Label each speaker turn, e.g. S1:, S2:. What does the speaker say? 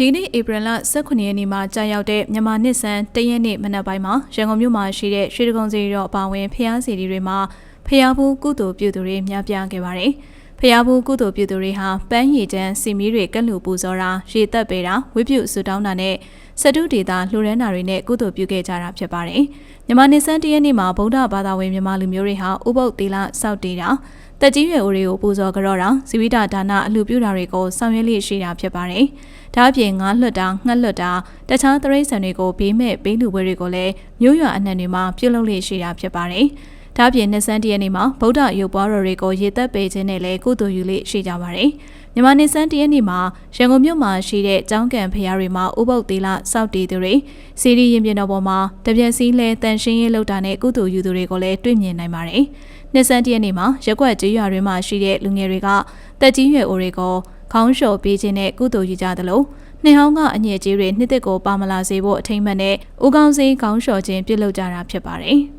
S1: ဒီနေ့ဧပြီလ18ရက်နေ့မှာကြာရောက်တဲ့မြန်မာနှစ်ဆန်းတရက်နေ့မနက်ပိုင်းမှာရန်ကုန်မြို့မှာရှိတဲ့ရွှေတကုံစီရောအပါအဝင်ဖျားစီတွေမှာဖျားဘူးကုသိုလ်ပြုသူတွေများပြားခဲ့ပါတယ်။ဖျားဘူးကုသိုလ်ပြုသူတွေဟာပန်းရည်တန်းစီမီတွေကက်လူပူဇော်တာရေသက်ပေတာဝိပုဆူတောင်းတာနဲ့စတုဒေတာလှူဒန်းတာတွေနဲ့ကုသိုလ်ပြုခဲ့ကြတာဖြစ်ပါတယ်။မြန်မာနှစ်ဆန်းတရက်နေ့မှာဗုဒ္ဓဘာသာဝင်မြန်မာလူမျိုးတွေဟာဥပုပ်သီလစောင့်တည်တာ တက်ကြီးရွယ်အိုတွေကိုပူဇော်ကြတော့တာဇီဝိတဒါနအလှပြုတာတွေကိုဆောင်ရွက်လျက်ရှိတာဖြစ်ပါတယ်။ဒါအပြင်ငါးလွတ်တာငှက်လွတ်တာတခြားသရိတ်ဆန်တွေကိုဘေးမဲ့ဘေးလူပွဲတွေကိုလည်းမြို့ရွာအနှံတွေမှာပြုလုပ်လျက်ရှိတာဖြစ်ပါတယ်။ ဒါအပြင်နှစ်ဆန်းတရက်နေ့မှာဗုဒ္ဓရုပ်ပွားတော်တွေကိုရေသက်ပေးခြင်းနဲ့လည်းကုသိုလ်ယူလျက်ရှိကြပါတယ်။မြန်မာနှစ်ဆန်းတရက်နေ့မှာရန်ကုန်မြို့မှာရှိတဲ့ကျောင်းကန်ဖရားတွေမှာဥပုပ်သီလစောက်တည်သူတွေစီရီရင်ပြင်တော်ပေါ်မှာတပြက်စီးလဲတန်ရှင်းရေးလုပ်တာနဲ့ကုသိုလ်ယူသူတွေကိုလည်းတွေ့မြင်နိုင်ပါတယ်။နှစ်ဆန်းတရက်နေ့မှာရက်ွက်ကြေးရွာတွေမှာရှိတဲ့လူငယ်တွေကတက်ကြီးရွယ်အိုတွေကိုခေါင်းလျှော်ပေးခြင်းနဲ့ကုသိုလ်ယူကြသလိုနှစ်ဟောင်းကအညစ်အကြေးတွေနှစ်သက်ကိုပါမလာစေဖို့အထိမ့်မှန်နဲ့ဦးကောင်းစင်းခေါင်းလျှော်ခြင်းပြုလုပ်ကြတာဖြစ်ပါတယ်။